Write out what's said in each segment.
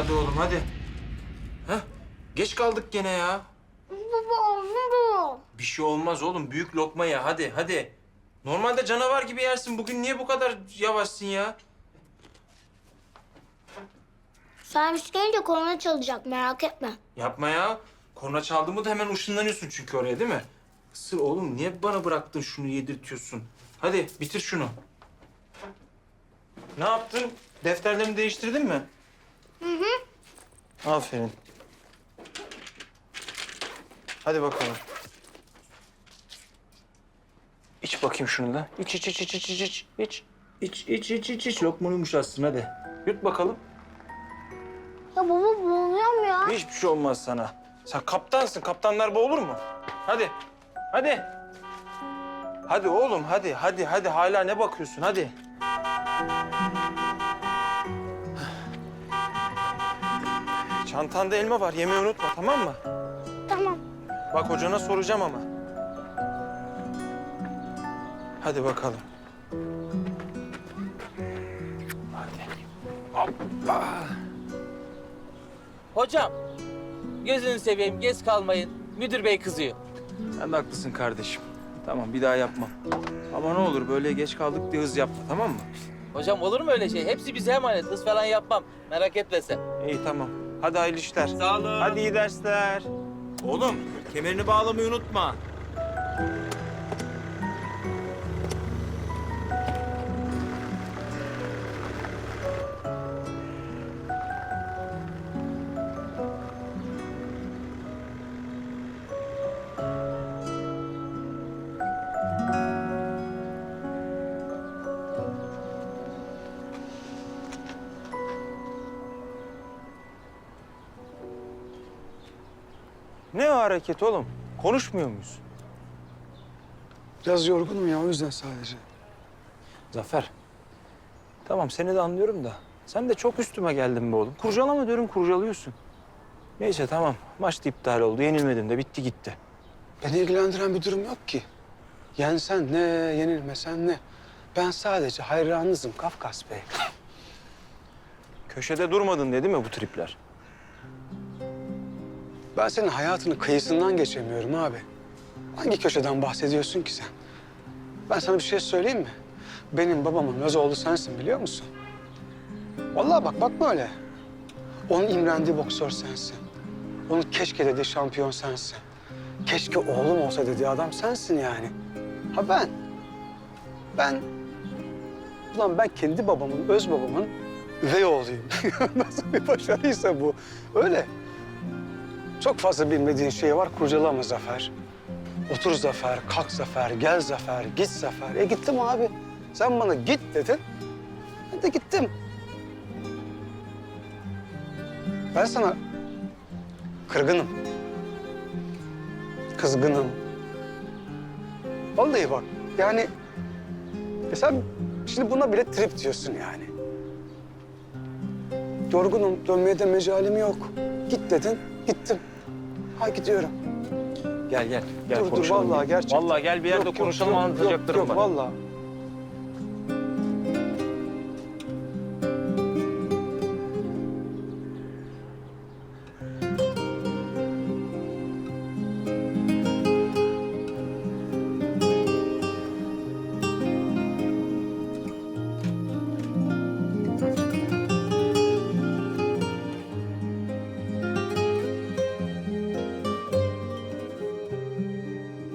Hadi oğlum hadi. Heh, geç kaldık gene ya. Baba olmuyor. Bir şey olmaz oğlum. Büyük lokma ya. Hadi hadi. Normalde canavar gibi yersin. Bugün niye bu kadar yavaşsın ya? Servis gelince korna çalacak merak etme. Yapma ya. Korna çaldı mı da hemen ışınlanıyorsun çünkü oraya değil mi? Sır oğlum niye bana bıraktın şunu yedirtiyorsun? Hadi bitir şunu. Ne yaptın? Defterlerini değiştirdin mi? Hı hı. Aferin. Hadi bakalım. İç bakayım şunu da. İç iç iç iç iç iç iç. İç iç iç iç iç iç. Lokmanı yumuşatsın hadi. Yut bakalım. Ya baba boğuluyorum ya. Hiçbir şey olmaz sana. Sen kaptansın. Kaptanlar boğulur mu? Hadi. Hadi. Hadi oğlum hadi hadi hadi hala ne bakıyorsun hadi. Çantanda elma var yemeği unutma tamam mı? Tamam. Bak hocana soracağım ama. Hadi bakalım. Hadi. Hoppa. Hocam, gözünü seveyim geç kalmayın. Müdür bey kızıyor. Sen de haklısın kardeşim. Tamam bir daha yapmam. Ama ne olur böyle geç kaldık diye hız yapma tamam mı? Hocam olur mu öyle şey? Hepsi bize emanet. Hız falan yapmam. Merak etme sen. İyi tamam. Hadi hayırlı işler. Sağ olun. Hadi iyi dersler. Oğlum kemerini bağlamayı unutma. Ne o hareket oğlum? Konuşmuyor muyuz? Biraz yorgunum ya o yüzden sadece. Zafer. Tamam seni de anlıyorum da. Sen de çok üstüme geldin be oğlum. Kurcalama diyorum kurcalıyorsun. Neyse tamam. Maç da iptal oldu. Yenilmedin de bitti gitti. Beni ilgilendiren bir durum yok ki. Yensen ne, yenilmesen ne. Ben sadece hayranınızım Kafkas Bey. Köşede durmadın dedi mi bu tripler? Ben senin hayatının kıyısından geçemiyorum abi. Hangi köşeden bahsediyorsun ki sen? Ben sana bir şey söyleyeyim mi? Benim babamın öz oğlu sensin biliyor musun? Vallahi bak bakma öyle. Onun imrendiği boksör sensin. Onun keşke dediği şampiyon sensin. Keşke oğlum olsa dediği adam sensin yani. Ha ben? Ben... Ulan ben kendi babamın, öz babamın üvey oğluyum. Nasıl bir başarıysa bu. Öyle. Çok fazla bilmediğin şey var kurcalama Zafer. Otur Zafer, kalk Zafer, gel Zafer, git Zafer. E gittim abi. Sen bana git dedin. Ben de gittim. Ben sana kırgınım. Kızgınım. Vallahi bak yani e sen şimdi buna bile trip diyorsun yani. Yorgunum, dönmeye de mecalim yok. Git dedin, gittim. Ha gidiyorum. Gel gel. Gel dur dur konuşalım. vallahi gerçekten. Vallahi gel bir yerde yok, konuşalım yok, anlatacaklarım yok, var. Yok vallahi.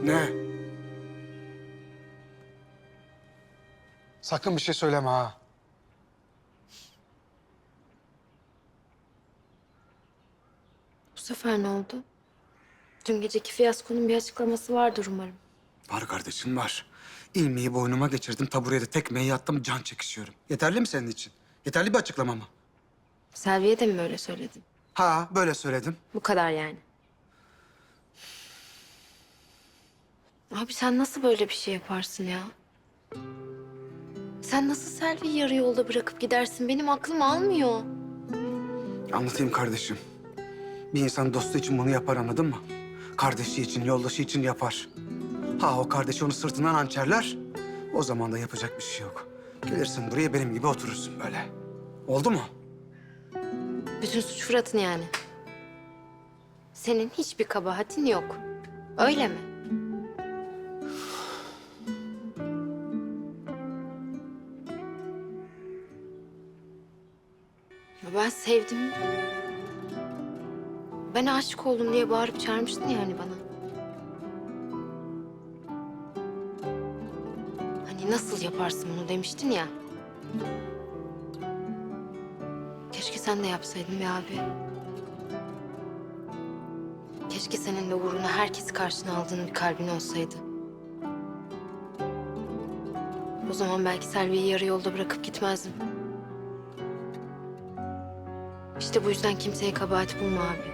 Ne? Sakın bir şey söyleme ha. Bu sefer ne oldu? Dün geceki fiyaskonun bir açıklaması vardır umarım. Var kardeşim var. İlmeği boynuma geçirdim, tabureye de tekmeyi yattım, can çekişiyorum. Yeterli mi senin için? Yeterli bir açıklama mı? Selvi'ye de mi böyle söyledin? Ha, böyle söyledim. Bu kadar yani. Abi sen nasıl böyle bir şey yaparsın ya? Sen nasıl Selvi'yi yarı yolda bırakıp gidersin? Benim aklım almıyor. Anlatayım kardeşim. Bir insan dostu için bunu yapar anladın mı? Kardeşi için, yoldaşı için yapar. Ha o kardeşi onu sırtından hançerler. O zaman da yapacak bir şey yok. Gelirsin buraya benim gibi oturursun böyle. Oldu mu? Bütün suç Fırat'ın yani. Senin hiçbir kabahatin yok. Öyle mi? Ben sevdim. Ben aşık oldum diye bağırıp çağırmıştın yani bana. Hani nasıl yaparsın bunu demiştin ya. Keşke sen de yapsaydın be abi. Keşke senin de uğruna herkesi karşına aldığın bir kalbin olsaydı. O zaman belki Selvi'yi yarı yolda bırakıp gitmezdim. İşte bu yüzden kimseye kabahat bulma abi.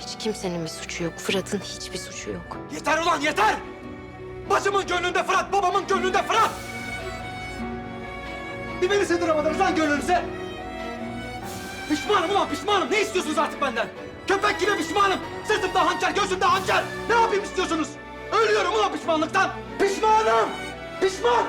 Hiç kimsenin bir suçu yok. Fırat'ın hiçbir suçu yok. Yeter ulan yeter! Başımın gönlünde Fırat, babamın gönlünde Fırat! Bir beni sığdıramadınız lan gönlünüze! Pişmanım ulan pişmanım. Ne istiyorsunuz artık benden? Köpek gibi pişmanım. Sırtımda hançer, gözümde hançer. Ne yapayım istiyorsunuz? Ölüyorum ulan pişmanlıktan. Pişmanım! Pişman!